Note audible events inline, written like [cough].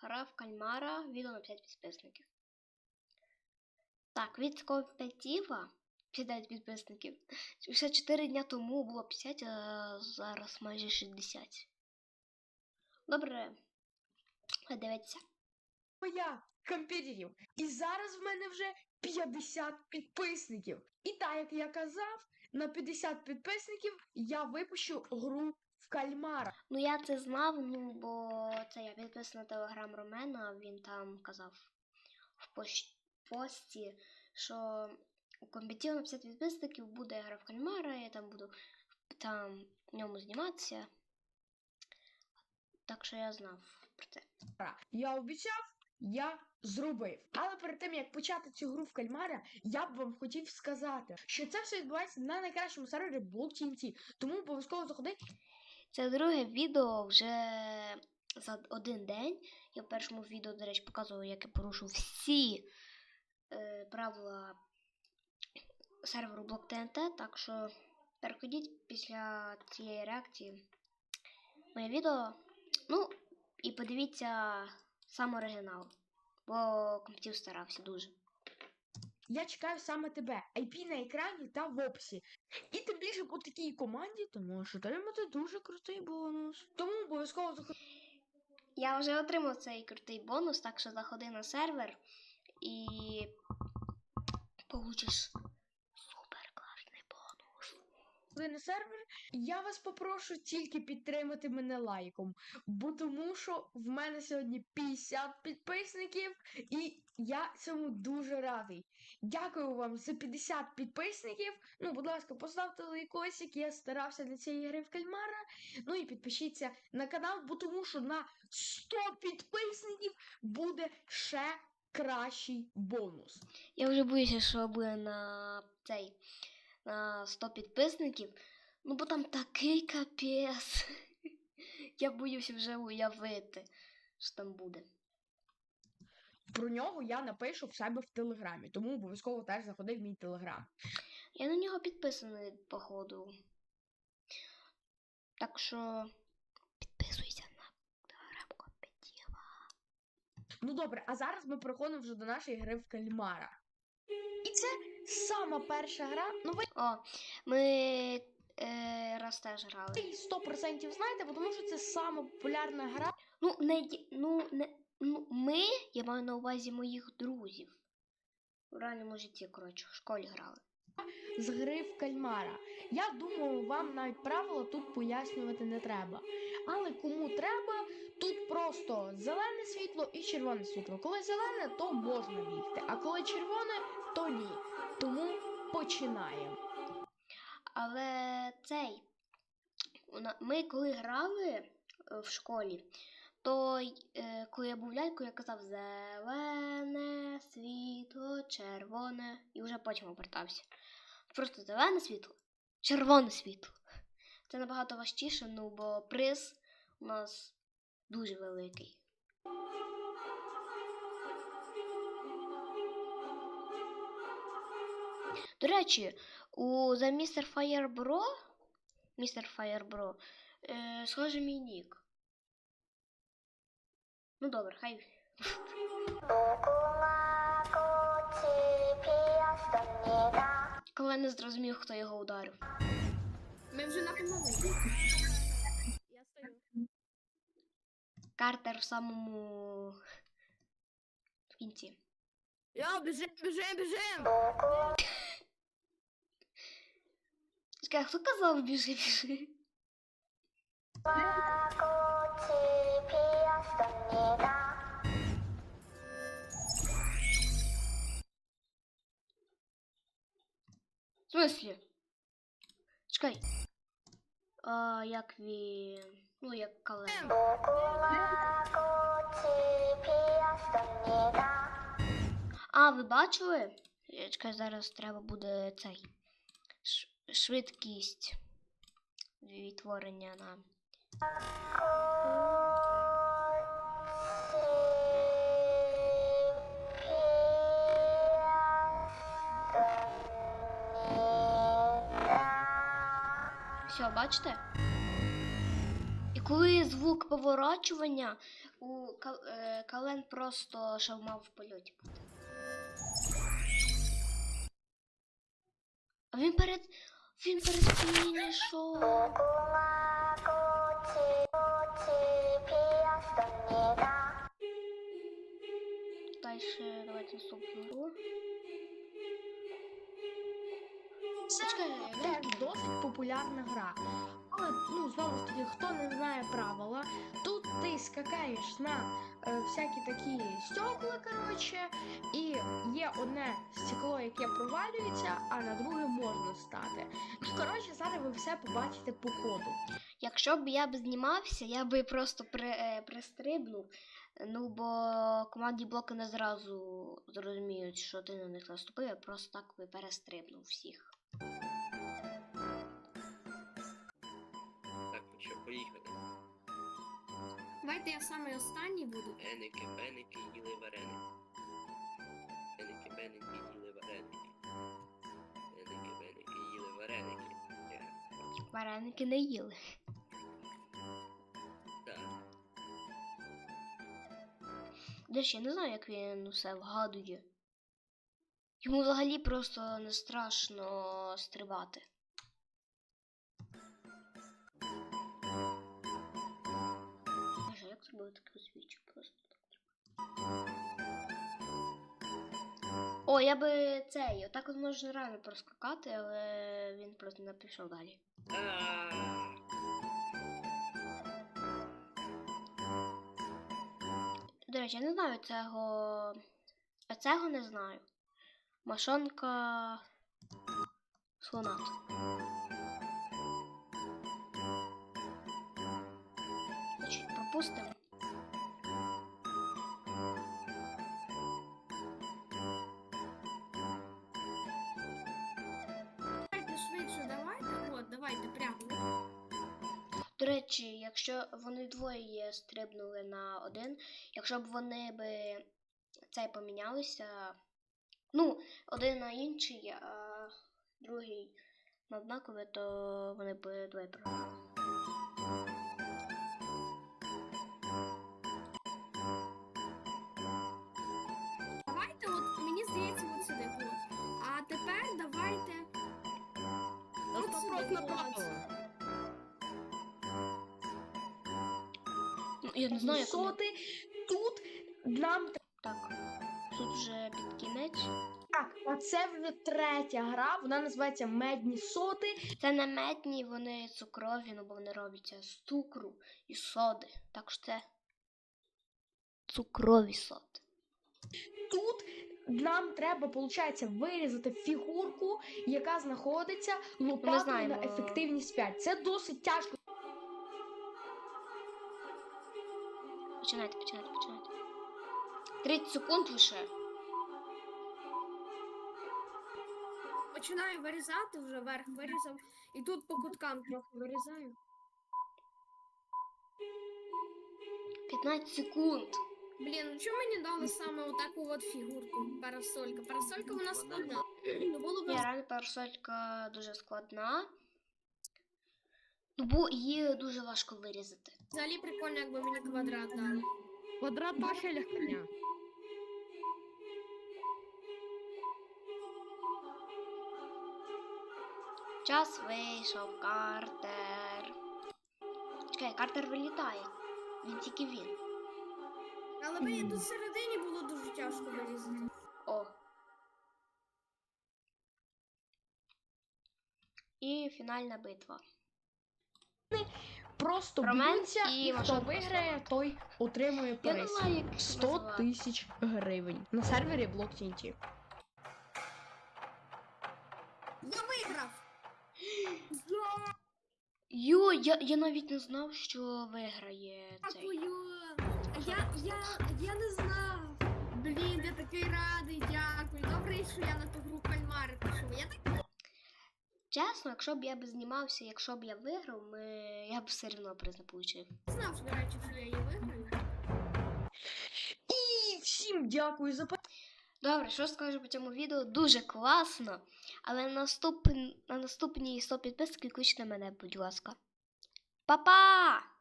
Гра в кальмара, відео на 5 підписників. Так, від Компетіва 59 підписників. Ще 4 дня тому було 50, а зараз майже 60. Добре. Дивіться. моя компетитив. І зараз в мене вже 50 підписників. І так, як я казав, на 50 підписників я випущу гру в кальмара. Ну я це знав, ну бо це я підписана на телеграм Ромена, він там казав в пош- пості, що у комбітів на 50 підписників буде гра в кальмара, я там буду там в ньому зніматися. Так що я знав про це. Я обіцяв, я зробив. Але перед тим як почати цю гру в кальмара, я б вам хотів сказати, що це все відбувається на найкращому сервері BlockTNT. Тому обов'язково заходи Це друге відео вже за один день. Я в першому відео, до речі, показував, як я порушу всі е, правила серверу BlockTNT, так що переходіть після цієї реакції моє відео. Ну, і подивіться сам оригінал, бо комп'ютер старався дуже. Я чекаю саме тебе. IP на екрані та в описі. І тим більше по такій команді ти можеш отримати дуже крутий бонус. Тому обов'язково заходи. Я вже отримав цей крутий бонус, так що заходи на сервер і получиш. На сервер. Я вас попрошу тільки підтримати мене лайком. Бо тому що в мене сьогодні 50 підписників, і я цьому дуже радий. Дякую вам за 50 підписників. Ну, будь ласка, поставте лайкосик, я старався для цієї гри в кальмара. Ну і підпишіться на канал, бо тому що на 100 підписників буде ще кращий бонус. Я вже боюся, що буде на цей на 100 підписників. Ну, бо там такий капець. [laughs] Я боюся вже уявити, що там буде. Про нього я напишу в себе в телеграмі, тому обов'язково теж заходи в мій телеграм. Я на нього підписаний, походу. Так що підписуйся на телеграм компетіва. Ну добре, а зараз ми переходимо вже до нашої гри в кальмара. І це сама перша гра. Ну ви О, ми е, раз теж грали. її 100% знаєте, бо тому що це сама популярна гра Ну, не, ну, не, ну, ми, я маю на увазі моїх друзів. В реальному житті, коротше, в школі грали. з гри в кальмара. Я думаю, вам навіть правила тут пояснювати не треба. Але кому треба, тут просто зелене світло і червоне світло. Коли зелене, то можна бігти, а коли червоне, то ні. Тому починаємо. Але цей. Ми коли грали е, в школі, то е, коли я був лялькою, я казав зелене світло, червоне, і вже потім обертався. Просто зелене світло, червоне світло. Це набагато важчіше, ну бо приз у нас дуже великий. До речі, у за містер Фаєрбро, містер Фаєрбро, е, схоже мій нік. Ну добре, хай. Коли не зрозумів, хто його ударив. Ми вже на помилку. Я стою. Картер в самому в кінці. Йо, біжим, біжим, біжим! Чекай, хто казав біжи, біжи? В смысле? Чекай. А, як він. Ну, як кален. А, ви бачили? Чекай, зараз треба буде цей. Швидкість відтворення на. Все, бачите? І коли звук поворачування, у е, Кален просто ще мав в польоті. А він перед. Він перед фінішом. Дальше давайте наступну гру. Це досить популярна гра. Ну знову ж таки, хто не знає правила, тут ти скакаєш на е, всякі такі стекла, коротше, і є одне стекло, яке провалюється, а на друге можна стати. Ну, коротше, зараз ви все побачите по ходу. Якщо б я б знімався, я би просто при, е, пристрибнув. Ну, бо команді блоки не зразу зрозуміють, що ти на них наступив, я просто так би перестрибнув всіх. Поїхали. Давайте я самий останній буду. Еники, беники, їли вареники. Еники, беники, їли вареники. Еники, беники, їли вареники. Вареники не їли. Так. До речі, я не знаю, як він усе вгадує. Йому взагалі просто не страшно стрибати. Зробити таке свічу просто так. О, я би цей, отак от можна реально проскакати, але він просто не пішов далі. До речі, я не знаю цього. А цього не знаю. Машонка. Значить, пропустимо. До речі, якщо вони двоє стрибнули на один, якщо б вони би цей помінялися, ну, один на інший, а другий на однакове, то вони б двоє програли. Давайте, от мені здається, от сюди. А тепер давайте. От я не знаю, як вони... Тут нам Так, тут вже під кінець. так, а це вже третя гра, вона називається Медні соти. Це не медні, вони цукрові, ну бо вони робляться з цукру і соди. Так що це цукрові соди. Тут нам треба, виходить, вирізати фігурку, яка знаходиться лопатою на ефективність 5. Це досить тяжко. Починайте, починайте, починайте. 30 секунд лише. Починаю вирізати вже верх вирізав. І тут по куткам трохи вирізаю. 15 секунд. Блін, ну чому мені дали саме отаку от фігурку? Парасолька. Парасолька вона складна. Ну було б Ні, реально парасолька дуже складна. Ну, бо її дуже важко вирізати. взагалі прикольно, якби мені квадрат дали. Квадрат вообще легконя. Час вийшов, Картер. Чекай, Картер вилітає. Він тільки він. Але мені тут всередині було дуже тяжко вирізати. О. І фінальна битва. Просто Про б'ються, і хто виграє, той отримує приз. знаю, як їх 100 тисяч гривень на сервері Block TNT. Я виграв! [gasps] Йо, я, я навіть не знав, що виграє цей. Дякую! Я, я, я не знав. Блін, я такий радий, дякую. Добре, що я на ту гру кальмари пішов. Я так Чесно, якщо б я б знімався, якщо б я виграв, ми... я б все одно приз не получив. знав, що, до речі, що я її виграю. І всім дякую за Добре, що скажу по цьому відео? Дуже класно. Але на, наступ... на наступні 100 підписки кличте мене, будь ласка. Па-па!